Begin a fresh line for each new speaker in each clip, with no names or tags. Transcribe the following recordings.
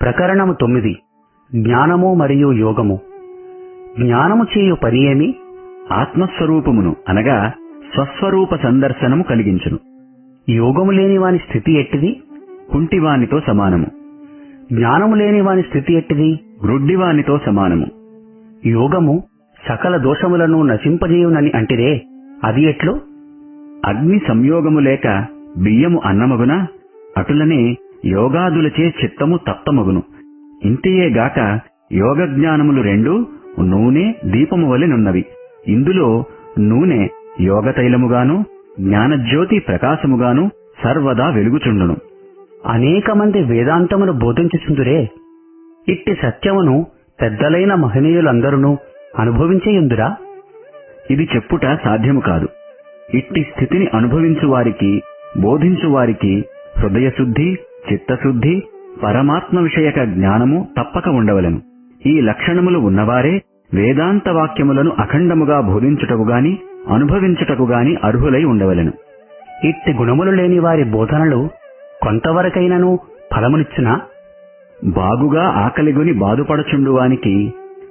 ప్రకరణము తొమ్మిది. జ్ఞానము మరియు యోగము. జ్ఞానము చేయు పని ఏమి?
ఆత్మస్వరూపమును అనగా స్వస్వరూప సందర్శనము కలిగించును.
యోగము లేని వాని స్థితి ఎట్టిది?
కుంటివానితో సమానము.
జ్ఞానము లేని వాని స్థితి ఎట్టిది?
గ్రుడ్డివానితో సమానము.
యోగము సకల దోషములను నశింపజేయునని అంటిరే అది ఎట్లు?
అగ్ని సంయోగము లేక బియ్యము అన్నమగునా? అటులనే యోగాదులచే చిత్తము తప్తమగును. ఇంతయేగాక యోగ జ్ఞానములు రెండు నూనె దీపము వలెనున్నవి ఇందులో నూనె యోగతైలముగాను జ్ఞానజ్యోతి ప్రకాశముగాను సర్వదా వెలుగుచుండును.
అనేక మంది వేదాంతమును బోధించుచుందురే. ఇట్టి సత్యమును పెద్దలైన మహనీయులందరూ అనుభవించేయుందురా?
ఇది చెప్పుట సాధ్యము కాదు. ఇట్టి స్థితిని అనుభవించువారికి బోధించువారికి హృదయశుద్ధి చిత్తశుద్ధి పరమాత్మ విషయక జ్ఞానము తప్పక ఉండవలెను. ఈ లక్షణములు ఉన్నవారే వేదాంత వాక్యములను అఖండముగా బోధించుటకు గాని అనుభవించుటకు గాని అర్హులై ఉండవలను.
ఇట్టి గుణములు లేని వారి బోధనలు కొంతవరకైనను ఫలమునిచ్చునా
బాగుగా ఆకలిగుని బాధపడుచుండువానికి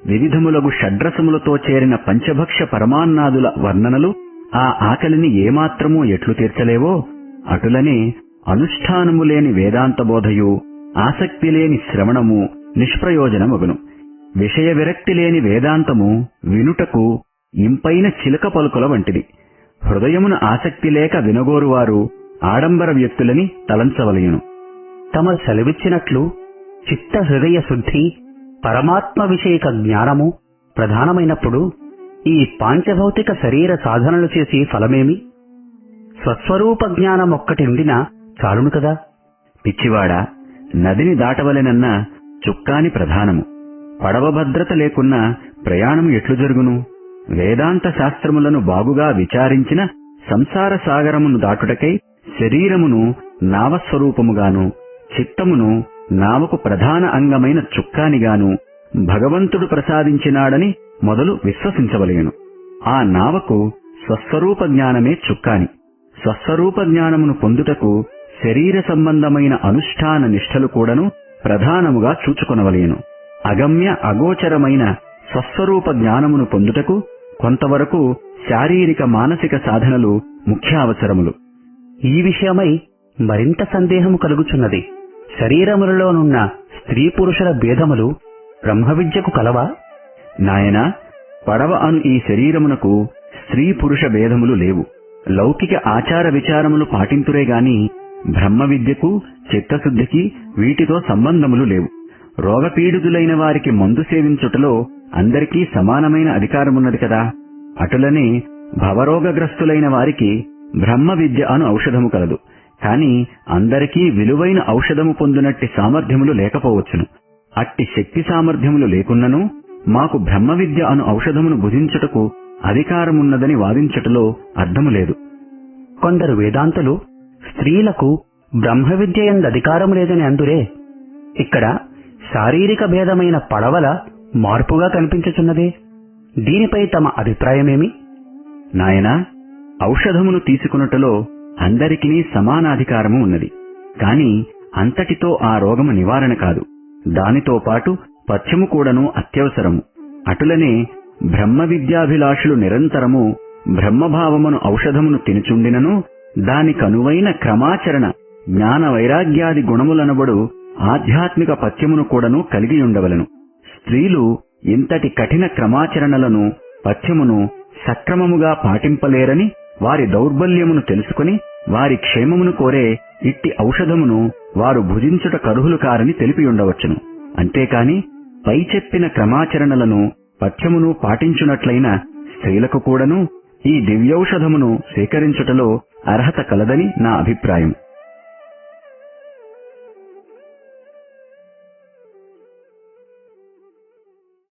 వివిధములగు షడ్రసములతో చేరిన పంచభక్ష పరమాన్నాదుల వర్ణనలు ఆ ఆకలిని ఏమాత్రమూ ఎట్లు తీర్చలేవో అటులనే అనుష్ఠానము లేని వేదాంత బోధయు ఆసక్తి లేని శ్రవణము నిష్ప్రయోజనమగును. విషయ విరక్తి లేని వేదాంతము వినుటకు ఇంపైన చిలక పలుకుల వంటిది. హృదయమున ఆసక్తి లేక వినగోరువారు ఆడంబర వ్యక్తులని తలంచవలయును.
తమ సెలవిచ్చినట్లు చిత్త హృదయ శుద్ధి పరమాత్మ విషయక జ్ఞానము ప్రధానమైనప్పుడు ఈ పాంచభౌతిక శరీర సాధనలు చేసి ఫలమేమి? స్వస్వరూప జ్ఞానం ఒక్కటి ఉండినా చాలును కదా?
పిచ్చివాడా నదిని దాటవలెనన్న చుక్కాని ప్రధానము. పడవ భద్రత లేకున్నా ప్రయాణము ఎట్లు జరుగును? వేదాంత శాస్త్రములను బాగుగా విచారించిన సంసార సాగరమును దాటుటకై శరీరమును నావస్వరూపముగాను చిత్తమును నావకు ప్రధాన అంగమైన చుక్కానిగాను భగవంతుడు ప్రసాదించినాడని మొదలు విశ్వసించవలేను. ఆ నావకు స్వస్వరూప జ్ఞానమే చుక్కాని. స్వస్వరూప జ్ఞానమును పొందుటకు శరీర సంబంధమైన అనుష్ఠాన నిష్ఠలు కూడాను ప్రధానముగా చూచుకొనవలేను. అగమ్య అగోచరమైన స్వస్వరూప జ్ఞానమును పొందుటకు కొంతవరకు శారీరక మానసిక సాధనలు ముఖ్య అవసరములు
ఈ విషయమై మరింత సందేహము కలుగుచున్నది. శరీరములలోనున్న స్త్రీ పురుషుల భేదములు బ్రహ్మ విద్యకు కలవా?
నాయనా పడవ అను ఈ శరీరమునకు స్త్రీ పురుష భేదములు లేవు. లౌకిక ఆచార విచారములు పాటింతురే గాని బ్రహ్మ విద్యకు చిత్తశుద్ధికి వీటితో సంబంధములు లేవు. రోగపీడితులైన వారికి మందు సేవించుటలో అందరికీ సమానమైన అధికారమున్నది కదా. అటులనే భవరోగగ్రస్తులైన వారికి బ్రహ్మ విద్య అను ఔషధము కలదు. కాని అందరికీ విలువైన ఔషధము పొందినట్టి సామర్థ్యములు లేకపోవచ్చును. అట్టి శక్తి సామర్థ్యములు లేకున్నను మాకు బ్రహ్మ విద్య అను ఔషధమును భుజించుటకు అధికారమున్నదని వాదించుటలో అర్థము లేదు.
కొందరు వేదాంతులు స్త్రీలకు బ్రహ్మ విద్య ఎందు అధికారము లేదని అందురే ఇక్కడ శారీరక భేదమైన పడవల మార్పుగా కనిపించుచున్నదే. దీనిపై తమ అభిప్రాయమేమి?
నాయనా ఔషధమును తీసుకున్నట్టులో అందరికీ సమానాధికారము ఉన్నది. కాని అంతటితో ఆ రోగము నివారణ కాదు. దానితో పాటు పథ్యము కూడాను అత్యవసరము. అటులనే బ్రహ్మ విద్యాభిలాషులు నిరంతరము బ్రహ్మభావమును ఔషధమును తినుచుండినను దానికనువైన క్రమాచరణ జ్ఞాన వైరాగ్యాది గుణములనబడు ఆధ్యాత్మిక పథ్యమును కూడాను కలిగియుండవలను స్త్రీలు ఇంతటి కఠిన క్రమాచరణలను పథ్యమును సక్రమముగా పాటింపలేరని వారి దౌర్బల్యమును తెలుసుకుని వారి క్షేమమును కోరే ఇట్టి ఔషధమును వారు భుజించుట కరుహులు కారని తెలిపియుండవచ్చును అంతేకాని పై చెప్పిన క్రమాచరణలను పథ్యమును పాటించునట్లయిన స్త్రీలకు కూడాను ఈ దివ్యౌషధమును స్వీకరించుటలో అర్హత కలదని నా అభిప్రాయం